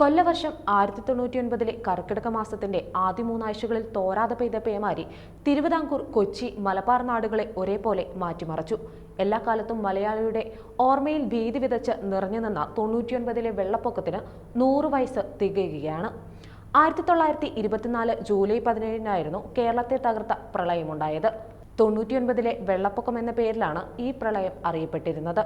കൊല്ലവർഷം ആയിരത്തി തൊണ്ണൂറ്റി ഒൻപതിലെ കർക്കിടക മാസത്തിന്റെ ആദ്യ മൂന്നാഴ്ചകളിൽ തോരാതെ പെയ്ത പേമാരി തിരുവിതാംകൂർ കൊച്ചി മലബാർ നാടുകളെ ഒരേപോലെ മാറ്റിമറിച്ചു. എല്ലാ കാലത്തും മലയാളിയുടെ ഓർമ്മയിൽ ഭീതി വിതച്ച് നിറഞ്ഞു നിന്ന തൊണ്ണൂറ്റിയൊൻപതിലെ വെള്ളപ്പൊക്കത്തിന് നൂറ് വയസ്സ് തികയുകയാണ്. ആയിരത്തി തൊള്ളായിരത്തി ഇരുപത്തിനാല് ജൂലൈ പതിനേഴിനായിരുന്നു കേരളത്തെ തകർത്ത പ്രളയമുണ്ടായത്. തൊണ്ണൂറ്റിയൊൻപതിലെ വെള്ളപ്പൊക്കം എന്ന പേരിലാണ് ഈ പ്രളയം അറിയപ്പെട്ടിരുന്നത്.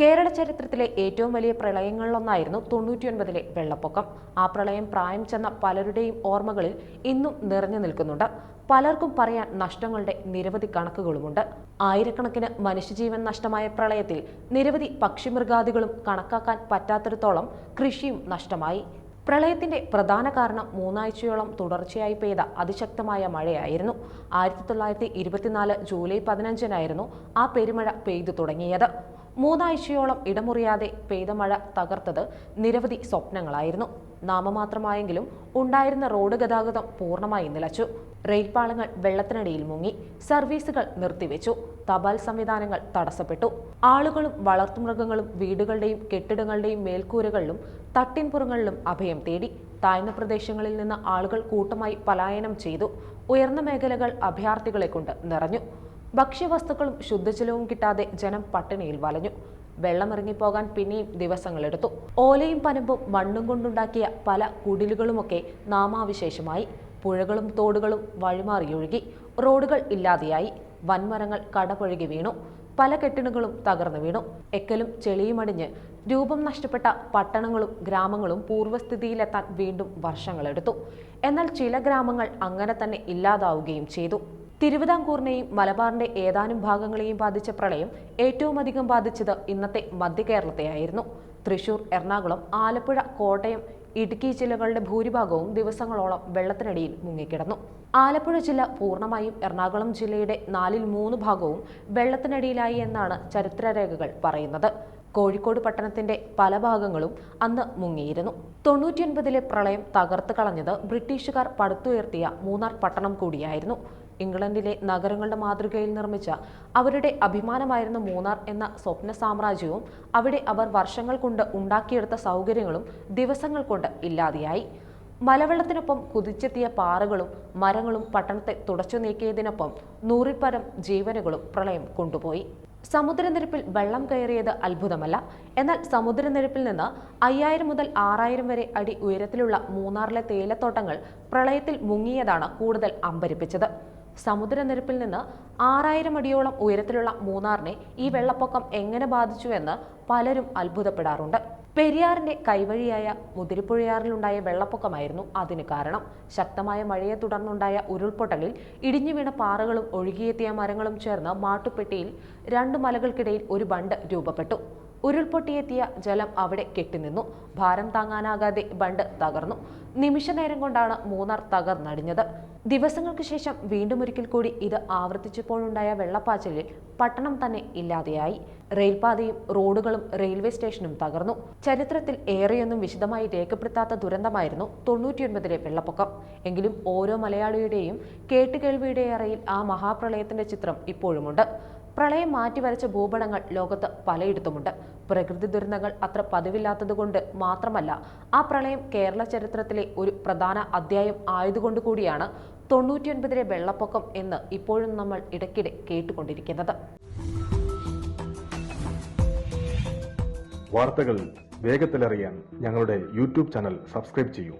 കേരള ചരിത്രത്തിലെ ഏറ്റവും വലിയ പ്രളയങ്ങളിലൊന്നായിരുന്നു തൊണ്ണൂറ്റിയൊൻപതിലെ വെള്ളപ്പൊക്കം. ആ പ്രളയം പ്രായം ചെന്ന പലരുടെയും ഓർമ്മകളിൽ ഇന്നും നിറഞ്ഞു നിൽക്കുന്നുണ്ട്. പലർക്കും പറയാൻ നഷ്ടങ്ങളുടെ നിരവധി കണക്കുകളുമുണ്ട്. ആയിരക്കണക്കിന് മനുഷ്യജീവൻ നഷ്ടമായ പ്രളയത്തിൽ നിരവധി പക്ഷിമൃഗാദികളും കണക്കാക്കാൻ പറ്റാത്തിടത്തോളം കൃഷിയും നഷ്ടമായി. പ്രളയത്തിന്റെ പ്രധാന കാരണം മൂന്നാഴ്ചയോളം തുടർച്ചയായി പെയ്ത അതിശക്തമായ മഴയായിരുന്നു. ആയിരത്തി തൊള്ളായിരത്തി ഇരുപത്തിനാല് ജൂലൈ പതിനഞ്ചിനായിരുന്നു ആ പെരുമഴ പെയ്തു തുടങ്ങിയത്. മൂന്നാഴ്ചയോളം ഇടമുറിയാതെ പെയ്ത മഴ തകർത്തത് നിരവധി സ്വപ്നങ്ങളായിരുന്നു. നാമമാത്രമായെങ്കിലും ഉണ്ടായിരുന്ന റോഡ് ഗതാഗതം പൂർണമായി നിലച്ചു. റെയിൽപാളങ്ങൾ വെള്ളത്തിനടിയിൽ മുങ്ങി. സർവീസുകൾ നിർത്തിവെച്ചു. തപാൽ സംവിധാനങ്ങൾ തടസ്സപ്പെട്ടു. ആളുകളും വളർത്തുമൃഗങ്ങളും വീടുകളുടെയും കെട്ടിടങ്ങളുടെയും മേൽക്കൂരകളിലും തട്ടിൻപുറങ്ങളിലും അഭയം തേടി. താഴ്ന്ന പ്രദേശങ്ങളിൽ നിന്ന് ആളുകൾ കൂട്ടമായി പലായനം ചെയ്തു. ഉയർന്ന മേഖലകൾ അഭയാർത്ഥികളെ കൊണ്ട് നിറഞ്ഞു. ഭക്ഷ്യവസ്തുക്കളും ശുദ്ധജലവും കിട്ടാതെ ജനം പട്ടിണിയിൽ വലഞ്ഞു. വെള്ളമിറങ്ങിപ്പോകാൻ പിന്നെയും ദിവസങ്ങളെടുത്തു. ഓലയും പനമ്പും മണ്ണും കൊണ്ടുണ്ടാക്കിയ പല കുടിലുകളുമൊക്കെ നാമാവിശേഷമായി. പുഴകളും തോടുകളും വഴിമാറിയൊഴുകി. റോഡുകൾ ഇല്ലാതെയായി. വൻമരങ്ങൾ കടപുഴകി വീണു. പല കെട്ടിടങ്ങളും തകർന്നു വീണു. എക്കലും ചെളിയുമടിഞ്ഞ് രൂപം നഷ്ടപ്പെട്ട പട്ടണങ്ങളും ഗ്രാമങ്ങളും പൂർവസ്ഥിതിയിലെത്താൻ വീണ്ടും വർഷങ്ങളെടുത്തു. എന്നാൽ ചില ഗ്രാമങ്ങൾ അങ്ങനെ തന്നെ ഇല്ലാതാവുകയും ചെയ്തു. തിരുവിതാംകൂറിനെയും മലബാറിന്റെ ഏതാനും ഭാഗങ്ങളെയും ബാധിച്ച പ്രളയം ഏറ്റവും അധികം ബാധിച്ചത് ഇന്നത്തെ മധ്യ കേരളത്തെയായിരുന്നു തൃശൂർ എറണാകുളം ആലപ്പുഴ കോട്ടയം ഇടുക്കി ജില്ലകളുടെ ഭൂരിഭാഗവും ദിവസങ്ങളോളം വെള്ളത്തിനടിയിൽ മുങ്ങിക്കിടന്നു. ആലപ്പുഴ ജില്ല പൂർണമായും എറണാകുളം ജില്ലയുടെ നാലിൽ മൂന്ന് ഭാഗവും വെള്ളത്തിനടിയിലായി എന്നാണ് ചരിത്രരേഖകൾ പറയുന്നത്. കോഴിക്കോട് പട്ടണത്തിന്റെ പല ഭാഗങ്ങളും അന്ന് മുങ്ങിയിരുന്നു. തൊണ്ണൂറ്റിയൊൻപതിലെ പ്രളയം തകർത്ത് കളഞ്ഞത് ബ്രിട്ടീഷുകാർ പടുത്തുയർത്തിയ മൂന്നാർ പട്ടണം കൂടിയായിരുന്നു. ഇംഗ്ലണ്ടിലെ നഗരങ്ങളുടെ മാതൃകയിൽ നിർമ്മിച്ച അവരുടെ അഭിമാനമായിരുന്ന മൂന്നാർ എന്ന സ്വപ്ന സാമ്രാജ്യവും അവിടെ അവർ വർഷങ്ങൾ കൊണ്ട് ഉണ്ടാക്കിയെടുത്ത സൗകര്യങ്ങളും ദിവസങ്ങൾ കൊണ്ട് ഇല്ലാതെയായി. മലവെള്ളത്തിനൊപ്പം കുതിച്ചെത്തിയ പാറകളും മരങ്ങളും പട്ടണത്തെ തുടച്ചു നീക്കിയതിനൊപ്പം നൂറിൽ പരം ജീവനുകളും പ്രളയം കൊണ്ടുപോയി. സമുദ്രനിരപ്പിൽ വെള്ളം കയറിയത് അത്ഭുതമല്ല. എന്നാൽ സമുദ്രനിരപ്പിൽ നിന്ന് അയ്യായിരം മുതൽ ആറായിരം വരെ അടി ഉയരത്തിലുള്ള മൂന്നാറിലെ തേയിലത്തോട്ടങ്ങൾ പ്രളയത്തിൽ മുങ്ങിയതാണ് കൂടുതൽ അമ്പരിപ്പിച്ചത്. സമുദ്രനിരപ്പിൽ നിന്ന് ആറായിരം അടിയോളം ഉയരത്തിലുള്ള മൂന്നാറിനെ ഈ വെള്ളപ്പൊക്കം എങ്ങനെ ബാധിച്ചുവെന്ന് പലരും അത്ഭുതപ്പെടാറുണ്ട്. പെരിയാറിന്റെ കൈവഴിയായ മുതിരിപ്പുഴയാറിലുണ്ടായ വെള്ളപ്പൊക്കമായിരുന്നു അതിന് കാരണം. ശക്തമായ മഴയെ തുടർന്നുണ്ടായ ഉരുൾപൊട്ടലിൽ ഇടിഞ്ഞു വീണ പാറകളും ഒഴുകിയെത്തിയ മരങ്ങളും ചേർന്ന് മാട്ടുപ്പെട്ടിയിൽ രണ്ട് മലകൾക്കിടയിൽ ഒരു ബണ്ട് രൂപപ്പെട്ടു. ഉരുൾപൊട്ടിയെത്തിയ ജലം അവിടെ കെട്ടിനിന്നു. ഭാരം താങ്ങാനാകാതെ ബണ്ട് തകർന്നു. നിമിഷനേരം കൊണ്ടാണ് മൂന്നാർ തകർന്നടിഞ്ഞത് ദിവസങ്ങൾക്ക് ശേഷം വീണ്ടും ഒരിക്കൽ കൂടി ഇത് ആവർത്തിച്ചപ്പോഴുണ്ടായ വെള്ളപ്പാച്ചിലിൽ പട്ടണം തന്നെ ഇല്ലാതെയായി. റെയിൽപാതയും റോഡുകളും റെയിൽവേ സ്റ്റേഷനും തകർന്നു. ചരിത്രത്തിൽ ഏറെയൊന്നും വിശദമായി രേഖപ്പെടുത്താത്ത ദുരന്തമായിരുന്നു തൊണ്ണൂറ്റിയൊൻപതിലെ വെള്ളപ്പൊക്കം. എങ്കിലും ഓരോ മലയാളിയുടെയും കേട്ടുകേൾവിയുടെ അറയിൽ ആ മഹാപ്രളയത്തിന്റെ ചിത്രം ഇപ്പോഴുമുണ്ട്. പ്രളയം മാറ്റിവരച്ച ഭൂപടങ്ങൾ ലോകത്ത് പലയിടത്തുമുണ്ട്. പ്രകൃതി ദുരന്തങ്ങൾ അത്ര പതിവില്ലാത്തതുകൊണ്ട് മാത്രമല്ല ആ പ്രളയം കേരള ചരിത്രത്തിലെ ഒരു പ്രധാന അധ്യായം ആയതുകൊണ്ട് കൂടിയാണ് തൊണ്ണൂറ്റിയൊൻപതിലെ വെള്ളപ്പൊക്കം എന്ന് ഇപ്പോഴും നമ്മൾ ഇടയ്ക്കിടെ കേട്ടുകൊണ്ടിരിക്കുന്നത്. വാർത്തകൾ വേഗത്തിലറിയാൻ ഞങ്ങളുടെ യൂട്യൂബ് ചാനൽ സബ്സ്ക്രൈബ് ചെയ്യൂ.